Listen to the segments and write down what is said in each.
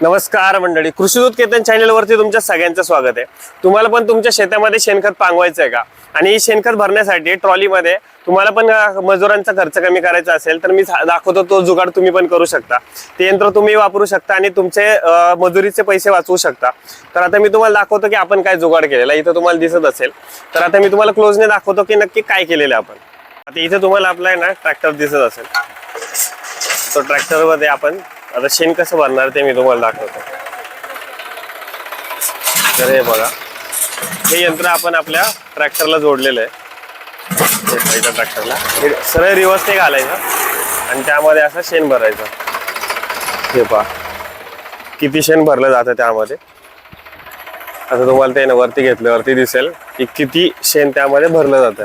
नमस्कार मंडळी कृषीदूत केतन चॅनलवरती तुमच्या सगळ्यांचं स्वागत आहे. तुम्हाला पण तुमच्या शेतामध्ये शेणखत पांगवायचं आहे का? आणि शेणखत भरण्यासाठी ट्रॉलीमध्ये तुम्हाला पण मजुरांचा खर्च कमी करायचा असेल तर मी दाखवतो तो जुगाड तुम्ही पण करू शकता. ते यंत्र तुम्ही वापरू शकता आणि तुमचे मजुरीचे पैसे वाचवू शकता. तर आता मी तुम्हाला दाखवतो की आपण काय जुगाड केलेला इथं तुम्हाला दिसत असेल. तर आता मी तुम्हाला क्लोजने दाखवतो की नक्की काय केलेलं आपण. आता इथे तुम्हाला आपला आहे ना ट्रॅक्टर दिसत असेल. तो ट्रॅक्टरमध्ये आपण आता शेण कसं भरणार ते मी तुम्हाला दाखवतो. तर हे बघा हे यंत्र आपण आपल्या ट्रॅक्टरला जोडलेलं आहे. पहिल्या ट्रॅक्टरला. सरळ रिवर्स ते घालायचं आणि त्यामध्ये असं शेण भरायचं. हे पहा किती शेण भरलं जातं त्यामध्ये. आता तुम्हाला ते ना वरती घेतल्यावरती दिसेल की किती शेण त्यामध्ये भरलं जातं.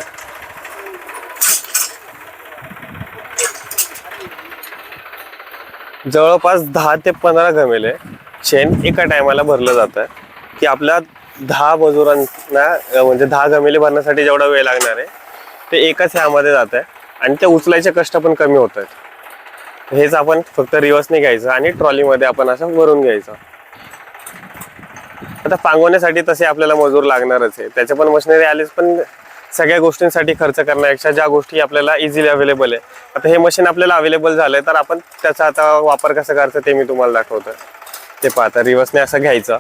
जवळपास दहा ते पंधरा घमेले शेण एका टायमाला भरलं जातं. की आपल्या दहा मजुरांना म्हणजे दहा गमेले भरण्यासाठी जेवढा वेळ लागणार आहे ते एकाच ह्यामध्ये जात आहे. आणि ते उचलायचे कष्ट पण कमी होत आहेत. हेच आपण फक्त रिवर्सने घ्यायचं आणि ट्रॉलीमध्ये आपण असं भरून घ्यायचं. आता पांगवण्यासाठी तसे आपल्याला मजूर लागणारच आहे. त्याच्या पण मशिनरी आलीच पण सगळ्या गोष्टींसाठी खर्च करण्यापेक्षा ज्या गोष्टी आपल्याला इझिली अवेलेबल आहे. आता हे मशीन आपल्याला अवेलेबल झालंय तर आपण त्याचा आता वापर कसा करायचा ते मी तुम्हाला दाखवतो ते पाहता रिवर्सने असं घ्यायचं.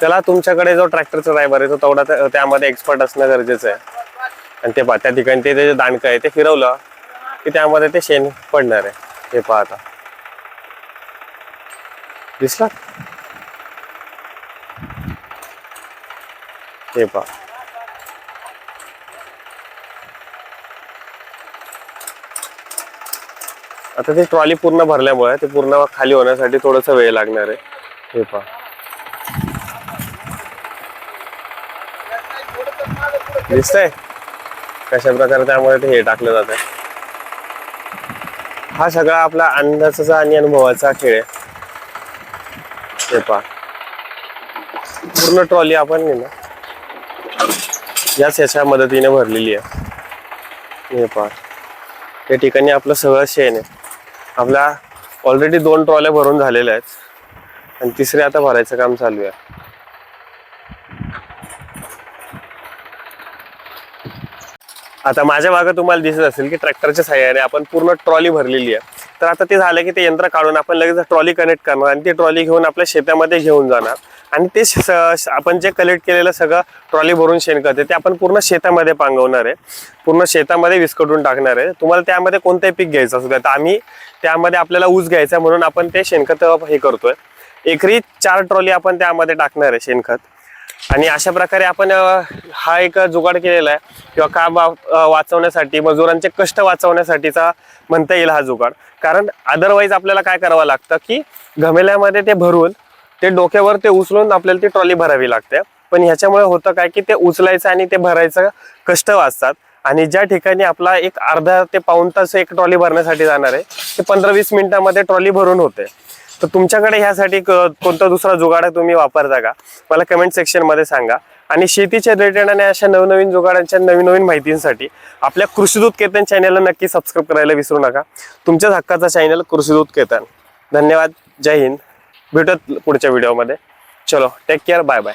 त्याला तुमच्याकडे जो ट्रॅक्टरचा ड्रायव्हर आहे तो तेवढा त्यामध्ये एक्सपर्ट असणं गरजेचं आहे. आणि ते पहा त्या ठिकाणी ते जे दांडकं आहे ते फिरवलं की त्यामध्ये ते शेण पडणार आहे. हे पाहता दिसला? हे पहा. आता ती ट्रॉली पूर्ण भरल्यामुळे ते पूर्ण खाली होण्यासाठी थोडस वेळ लागणार आहे. हे पहा. दिसतंय? कशा प्रकारे त्यामुळे ते हे टाकलं जात हा सगळा आपला अंदाजाचा आणि अनुभवाचा खेळ आहे. हे पहा. पूर्ण ट्रॉली आपण आहे ना याच याच्या मदतीने भरलेली आहे. हे पहा. या ठिकाणी आपलं सगळं शेण आहे. आपल्या ऑलरेडी दोन ट्रॉल्या भरून झालेल्या आहेत. आणि तिसरे आता भरायचं काम चालू आहे. आता माझ्या मागे तुम्हाला दिसत असेल की ट्रॅक्टरच्या सहाय्याने आपण पूर्ण ट्रॉली भरलेली आहे. तर आता ते झालं की ते यंत्र काढून आपण लगेच ट्रॉली कनेक्ट करणार आणि ती ट्रॉली घेऊन आपल्या शेतामध्ये घेऊन जाणार. आणि ते श- श- आपण जे कलेक्ट केलेलं सगळं ट्रॉली भरून शेणखत आहे ते आपण पूर्ण शेतामध्ये पांगवणार आहे. पूर्ण शेतामध्ये विस्कटून टाकणार आहे. तुम्हाला त्यामध्ये कोणतंही पीक घ्यायचं असू द्या तर आम्ही त्यामध्ये आपल्याला ऊस घ्यायचा आहे म्हणून आपण ते शेणखत हे करतोय. एकरी चार ट्रॉली आपण त्यामध्ये टाकणार आहे शेणखत. आणि अशा प्रकारे आपण हा एक जुगाड केलेला आहे. किंवा काम वाचवण्यासाठी मजुरांचे कष्ट वाचवण्यासाठीचा म्हणता येईल हा जुगाड. कारण अदरवाईज आपल्याला काय करावं लागतं की घमेल्यामध्ये ते भरून ते डोक्यावर ते उचलून आपल्याला ती ट्रॉली भरावी लागते. पण ह्याच्यामुळे होतं काय की ते उचलायचं आणि ते भरायचं कष्ट वाचतात. आणि ज्या ठिकाणी आपला एक अर्धा ते पाऊण तास एक ट्रॉली भरण्यासाठी जाणार आहे ते पंधरा वीस मिनिटामध्ये ट्रॉली भरून होते. तर तुमच्याकडे ह्यासाठी कोणता दुसरा जुगाड तुम्ही वापरता का? मला कमेंट सेक्शनमध्ये सांगा. आणि शेतीच्या रिलेटेड आणि अशा नवनवीन जुगाडांच्या नवीन नवीन माहितींसाठी आपल्या कृषीदूत केतन चॅनलला नक्की सबस्क्राईब करायला विसरू नका. तुमच्याच हक्काचा चॅनल कृषीदूत केतन. धन्यवाद. जय हिंद. भेटत पुढच्या व्हिडिओमध्ये चलो टेक केअर बाय बाय